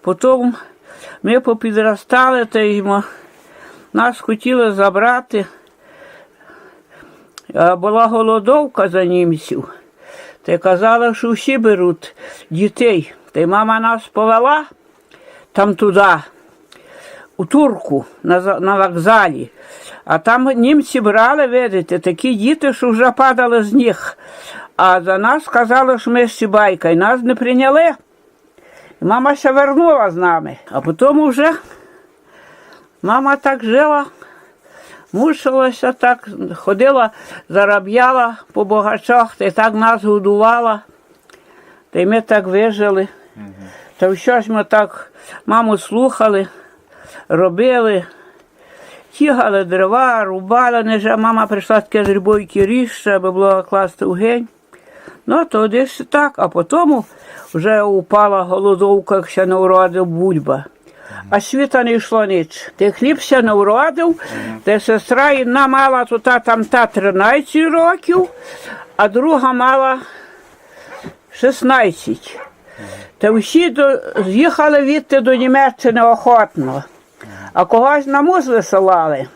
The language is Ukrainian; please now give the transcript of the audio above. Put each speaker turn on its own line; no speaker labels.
Потім ми попідростали, та й нас хотіли забрати. Була голодовка за німців. Та й казали, що всі беруть дітей. Та й мама нас повела там туди, у турку на, на вокзалі. А там німці брали, видите, такі діти, що вже падали з них. А за нас сказали, що ми сібайка, і нас не прийняли. Мама ще вернула з нами. А потім вже мама так жила, мучилася так, ходила, заробляла по богачах, та й так нас годувала. Та й ми так вижили. Та що ж ми так маму слухали, робили, тягали дрова, рубали, не мама прийшла таке зрібойки ріжче, аби було класти гень. Ну, то десь так, а потім вже упала голодовка, як ще не уродив бульба. А світа не йшло ніч. Ти хліб ще не уродив, де сестра одна мала то та там та 13 років, а друга мала 16. Та всі до, з'їхали відти до Німеччини охотно, а когось на муз висилали.